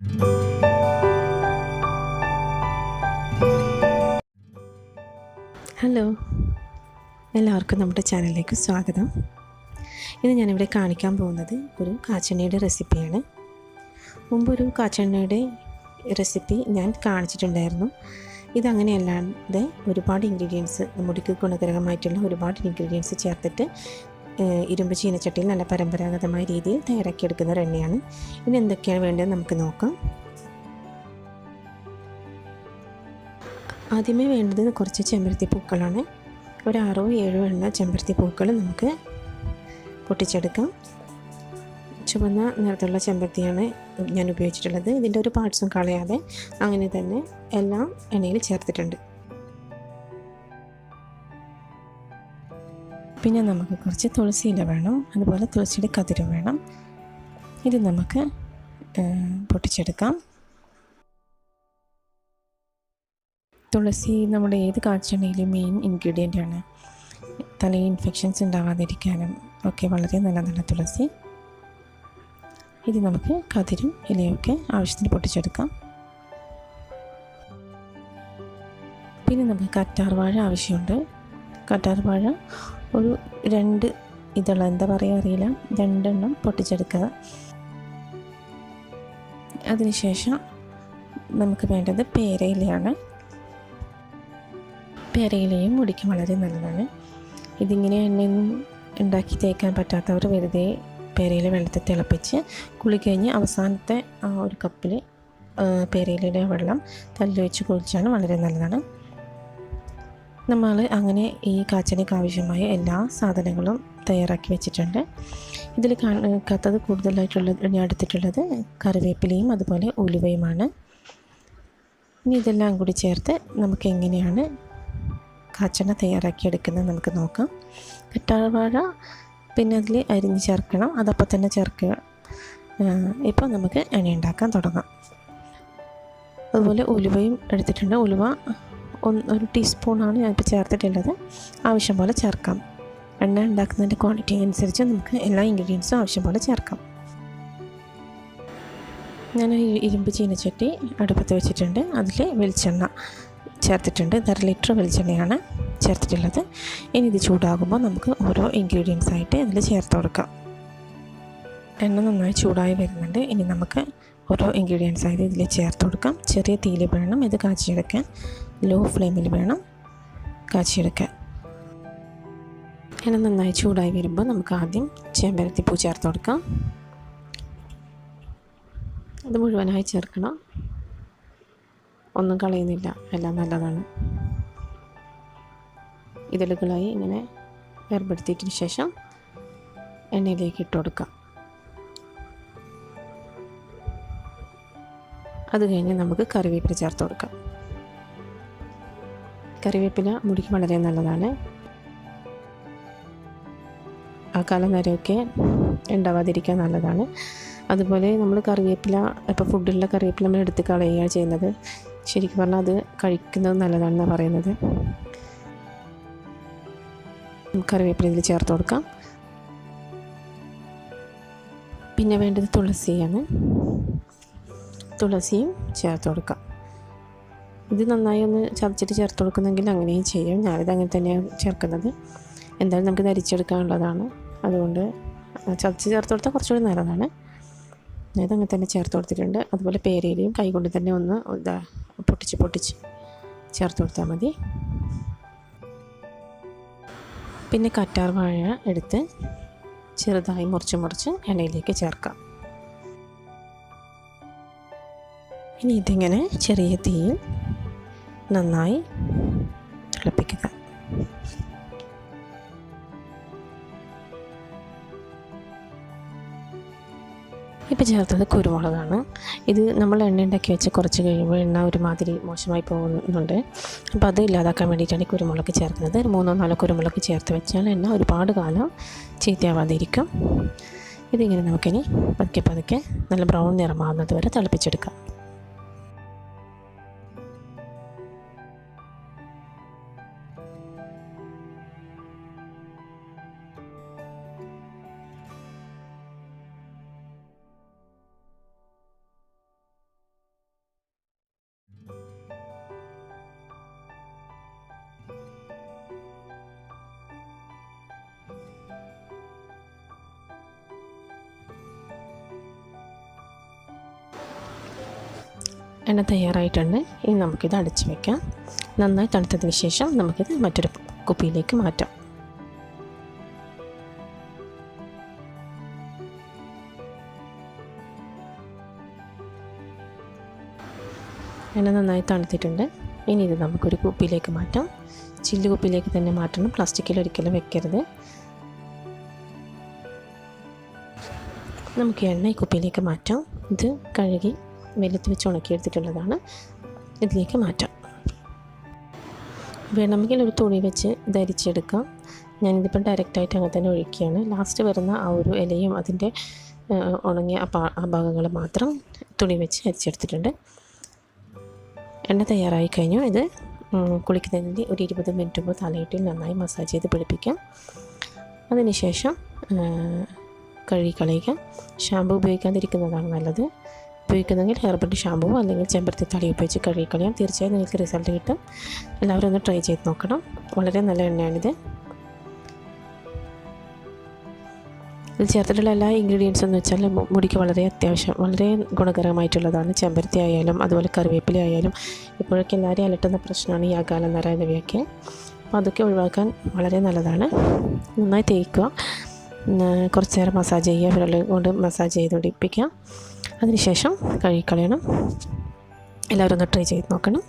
Hello എല്ലാവർക്കും നമ്മുടെ ചാനലിലേക്ക് സ്വാഗതം. ഇന്ന് ഞാനിവിടെ കാണിക്കാൻ പോകുന്നത് ഒരു കാച്ചെണ്ണയുടെ റെസിപ്പിയാണ്. മുമ്പ് ഒരു കാച്ചെണ്ണയുടെ റെസിപ്പി ഞാൻ കാണിച്ചിട്ടുണ്ടായിരുന്നു. ഇതങ്ങനെയല്ലാതെ ഒരുപാട് ഇൻഗ്രീഡിയൻസ് മുടിക്ക് ഗുണകരമായിട്ടുള്ള ഒരുപാട് ഇൻഗ്രീഡിയൻസ് ചേർത്തിട്ട് ഇരുമ്പ് ചീനച്ചട്ടിയിൽ നല്ല പരമ്പരാഗതമായ രീതിയിൽ തയ്യാറാക്കിയെടുക്കുന്ന ഒരു എണ്ണയാണ്. ഇനി എന്തൊക്കെയാണ് വേണ്ടത് നമുക്ക് നോക്കാം. ആദ്യമേ വേണ്ടത് കുറച്ച് ചെമ്പരത്തി പൂക്കളാണ് ഒരു ആറോ ഏഴോ എണ്ണ ചെമ്പരത്തി പൂക്കൾ നമുക്ക് പൊട്ടിച്ചെടുക്കാം. ചുവന്ന നിറത്തുള്ള ചെമ്പരത്തിയാണ് ഞാൻ ഉപയോഗിച്ചിട്ടുള്ളത്. ഇതിന്റെ ഒരു പാർട്സും കളയാതെ അങ്ങനെ തന്നെ എല്ലാം എണ്ണയിൽ ചേർത്തിട്ടുണ്ട്. പിന്നെ നമുക്ക് കുറച്ച് തുളസി ഇല വേണം. അതുപോലെ തുളസിയുടെ കതിരും വേണം. ഇത് നമുക്ക് പൊട്ടിച്ചെടുക്കാം. തുളസി നമ്മുടെ ഏത് കാച്ചെണ്ണയിലും മെയിൻ ഇൻഗ്രീഡിയന്റ് ആണ്. തലയിൽ ഇൻഫെക്ഷൻസ് ഉണ്ടാവാതിരിക്കാനും ഒക്കെ വളരെ നല്ലതാണ് തുളസി. ഇത് നമുക്ക് കതിരും ഇലയൊക്കെ ആവശ്യത്തിന് പൊട്ടിച്ചെടുക്കാം. പിന്നെ നമുക്ക് കറ്റാർവാഴ ആവശ്യമുണ്ട്. കറ്റാർ വാഴ ഒരു രണ്ട് ഇതുള്ള എന്താ പറയുക അറിയില്ല. രണ്ടെണ്ണം പൊട്ടിച്ചെടുക്കുക. അതിനുശേഷം നമുക്ക് വേണ്ടത് പേരയിലയാണ്. പേരയിലയും മുടിക്ക് വളരെ നല്ലതാണ്. ഇതിങ്ങനെ എണ്ണയൊന്നും ഉണ്ടാക്കി തേക്കാൻ പറ്റാത്തവർ വെറുതെ പേരയില വെള്ളത്തിൽ തിളപ്പിച്ച് കുളി കഴിഞ്ഞ് അവസാനത്തെ ആ ഒരു കപ്പിൽ പേരയിലയുടെ വെള്ളം തല്ലി വെച്ച് കുളിച്ചാണ് വളരെ നല്ലതാണ്. നമ്മൾ അങ്ങനെ ഈ കാച്ചനയ്ക്ക് ആവശ്യമായ എല്ലാ സാധനങ്ങളും തയ്യാറാക്കി വെച്ചിട്ടുണ്ട്. ഇതിൽ കാത്തത് കൂടുതലായിട്ടുള്ളത് ഞാൻ എടുത്തിട്ടുള്ളത് കറിവേപ്പിലയും അതുപോലെ ഉലുവയുമാണ്. ഇനി ഇതെല്ലാം കൂടി ചേർത്ത് നമുക്ക് എങ്ങനെയാണ് കാച്ചണ തയ്യാറാക്കിയെടുക്കുന്നത് നമുക്ക് നോക്കാം. കറ്റാർവാഴ പിന്നെ അതിൽ അരിഞ്ഞ് ചേർക്കണം അതപ്പോൾ തന്നെ ചേർക്കുക. ഇപ്പോൾ നമുക്ക് എണ്ണ ഉണ്ടാക്കാൻ തുടങ്ങാം. അതുപോലെ ഉലുവയും എടുത്തിട്ടുണ്ട്. ഉലുവ ഒരു ടീസ്പൂണാണ് ഞാനിപ്പോൾ ചേർത്തിട്ടുള്ളത്. ആവശ്യം പോലെ ചേർക്കാം. എണ്ണ ഉണ്ടാക്കുന്നതിന്റെ ക്വാണ്ടിറ്റി അനുസരിച്ച് നമുക്ക് എല്ലാ ഇൻഗ്രീഡിയൻസും ആവശ്യം പോലെ ചേർക്കാം. ഞാൻ ഇരുമ്പ് ചീനച്ചട്ടി അടുപ്പത്ത് വെച്ചിട്ടുണ്ട്. അതിൽ വെളിച്ചെണ്ണ ചേർത്തിട്ടുണ്ട്. ഇത് അര ലിറ്റർ വെളിച്ചെണ്ണയാണ് ചേർത്തിട്ടുള്ളത്. ഇനി ഇത് ചൂടാകുമ്പോൾ നമുക്ക് ഓരോ ഇൻഗ്രീഡിയൻസ് ആയിട്ട് അതിൽ ചേർത്ത് കൊടുക്കാം. എണ്ണ നന്നായി ചൂടായി വരുന്നുണ്ട്. ഇനി നമുക്ക് ഓരോ ഇൻഗ്രീഡിയൻസ് ആയിട്ട് ഇതിൽ ചേർത്ത് കൊടുക്കാം. ചെറിയ തീയിൽ വേണം. ഇത് കാച്ചിയെടുക്കാൻ. ലോ ഫ്ലെയിമിൽ വേണം കാച്ചിയെടുക്കാൻ. എണ്ണ നന്നായി ചൂടായി വരുമ്പോൾ നമുക്ക് ആദ്യം ചേമ്പരത്തിപ്പൂ ചേർത്ത് കൊടുക്കാം. അത് മുഴുവനായി ചേർക്കണം. ഒന്നും കളയുന്നില്ല. എല്ലാം നല്ലതാണ്. ഇതളുകളായി ഇങ്ങനെ വേർപെടുത്തിയതിന് ശേഷം എണ്ണയിലേക്ക് ഇട്ട് കൊടുക്കാം. അത് കഴിഞ്ഞ് നമുക്ക് കറിവേപ്പില ചേർത്ത് കൊടുക്കാം. കറിവേപ്പില മുടിക്ക് വളരെ നല്ലതാണ്. ആ കാലം വരെയൊക്കെ ഉണ്ടാവാതിരിക്കാൻ നല്ലതാണ്. അതുപോലെ നമ്മൾ കറിവേപ്പില ഇപ്പോൾ ഫുഡിലുള്ള കറിവേപ്പില നമ്മൾ എടുത്ത് കളയുകയാണ് ചെയ്യുന്നത്. ശരിക്കും പറഞ്ഞാൽ അത് കഴിക്കുന്നത് നല്ലതാണെന്നാണ് പറയുന്നത്. കറിവേപ്പില ഇതിൽ ചേർത്ത് കൊടുക്കാം. പിന്നെ വേണ്ടത് തുളസിയാണ്. തുളസിയും ചേർത്ത് കൊടുക്കാം ഇത് നന്നായി ഒന്ന് ചതച്ചിട്ട് ചേർത്ത് കൊടുക്കുന്നെങ്കിൽ അങ്ങനെയും ചെയ്യും. ഞാനിത് അങ്ങനെ തന്നെയാണ് ചേർക്കുന്നത്. എന്തായാലും നമുക്ക് ധരിച്ചെടുക്കാനുള്ളതാണ് അതുകൊണ്ട് ചതച്ച് ചേർത്ത് കൊടുത്താൽ കുറച്ചുകൂടി നല്ലതാണ്. ഞാനിത് അങ്ങനെ തന്നെ ചേർത്ത് കൊടുത്തിട്ടുണ്ട് അതുപോലെ പേരയിലയും കൈകൊണ്ട് തന്നെ ഒന്ന് ഇതാ പൊട്ടിച്ച് പൊട്ടിച്ച് ചേർത്ത് കൊടുത്താൽ മതി. പിന്നെ കറ്റാർ വാഴ എടുത്ത് ചെറുതായി മുറിച്ച് മുറിച്ച് എണ്ണയിലേക്ക് ചേർക്കാം. ഇനി ഇതിങ്ങനെ ചെറിയ തീയിൽ നന്നായി തിളപ്പിക്കുക. ഇപ്പോൾ ചേർത്തത് കുരുമുളകാണ്. ഇത് നമ്മൾ എണ്ണ ഉണ്ടാക്കി വെച്ച് കുറച്ച് കഴിയുമ്പോൾ എണ്ണ ഒരുമാതിരി മോശമായി പോകുന്നുണ്ട്. അപ്പോൾ അത് ഇല്ലാതാക്കാൻ വേണ്ടിയിട്ടാണ് ഈ കുരുമുളക് ചേർക്കുന്നത്. മൂന്നോ നാലോ കുരുമുളക് ചേർത്ത് വെച്ചാൽ എണ്ണ ഒരുപാട് കാലം ചീത്തയാവാതിരിക്കും. ഇതിങ്ങനെ നമുക്കിനി പതുക്കെ പതുക്കെ നല്ല ബ്രൗൺ നിറമാകുന്നത് വരെ തിളപ്പിച്ചെടുക്കാം. എണ്ണ തയ്യാറായിട്ടുണ്ട്. ഇനി നമുക്കിത് അടച്ചു വെക്കാം. നന്നായി തണുത്തതിന് ശേഷം നമുക്കിത് മറ്റൊരു കുപ്പിയിലേക്ക് മാറ്റാം. എണ്ണ നന്നായി തണുത്തിട്ടുണ്ട്. ഇനി ഇത് നമുക്കൊരു കുപ്പിയിലേക്ക് മാറ്റാം. ചില്ല് കുപ്പിയിലേക്ക് തന്നെ മാറ്റണം. പ്ലാസ്റ്റിക്കിൽ ഒരിക്കലും വെക്കരുത്. നമുക്ക് എണ്ണ ഈ കുപ്പിയിലേക്ക് മാറ്റാം. ഇത് കഴുകി വെയിലത്ത് വെച്ച് ഉണക്കിയെടുത്തിട്ടുള്ളതാണ്. ഇതിലേക്ക് മാറ്റാം. വേണമെങ്കിൽ ഒരു തുണി വെച്ച് ധരിച്ചെടുക്കാം ഞാനിതിപ്പോൾ ഡയറക്റ്റായിട്ട് അങ്ങനെ തന്നെ ഒഴിക്കുകയാണ്. ലാസ്റ്റ് വരുന്ന ആ ഒരു ഇലയും അതിന്റെ ഉണങ്ങിയ ആ ഭാഗങ്ങൾ മാത്രം തുണി വെച്ച് അരിച്ചെടുത്തിട്ടുണ്ട്. എണ്ണ തയ്യാറായി കഴിഞ്ഞു. ഇത് കുളിക്കുന്നതിന്റെ ഒരു ഇരുപത് മിനിറ്റ് മുമ്പ് തലയിട്ടിൽ നന്നായി മസാജ് ചെയ്ത് പിടിപ്പിക്കാം. അതിനുശേഷം കഴുകി കളയുക. ഷാമ്പു ഉപയോഗിക്കാതിരിക്കുന്നതാണ് നല്ലത്. ഉപയോഗിക്കുന്നെങ്കിൽ ഹെർബൽ ഷാമ്പുവോ അല്ലെങ്കിൽ ചെമ്പരത്തി തടി ഉപയോഗിച്ച് കഴുകി കളയാം തീർച്ചയായും നിങ്ങൾക്ക് റിസൾട്ട് കിട്ടും. എല്ലാവരും ഒന്ന് ട്രൈ ചെയ്ത് നോക്കണം. വളരെ നല്ല എണ്ണയാണിത്. ഇതിൽ ചേർത്തിട്ടുള്ള എല്ലാ ഇൻഗ്രീഡിയൻസ് എന്ന് വെച്ചാൽ മുടിക്ക് വളരെ അത്യാവശ്യം വളരെ ഗുണകരമായിട്ടുള്ളതാണ്. ചെമ്പരത്തി ആയാലും അതുപോലെ കറിവേപ്പില ആയാലും ഇപ്പോഴൊക്കെ എല്ലാവരെയും അലട്ടുന്ന പ്രശ്നമാണ് ഈ അകാല നര എന്നിവയൊക്കെ അപ്പോൾ അതൊക്കെ ഒഴിവാക്കാൻ വളരെ നല്ലതാണ്. നന്നായി തേക്കുക. കുറച്ച് നേരം മസാജ് ചെയ്യുക. വിരൽ കൊണ്ട് മസാജ് ചെയ്ത് പിടിപ്പിക്കുക അതിനുശേഷം കഴുകിക്കളയണം എല്ലാവരും ഒന്ന് ട്രൈ ചെയ്ത് നോക്കണം.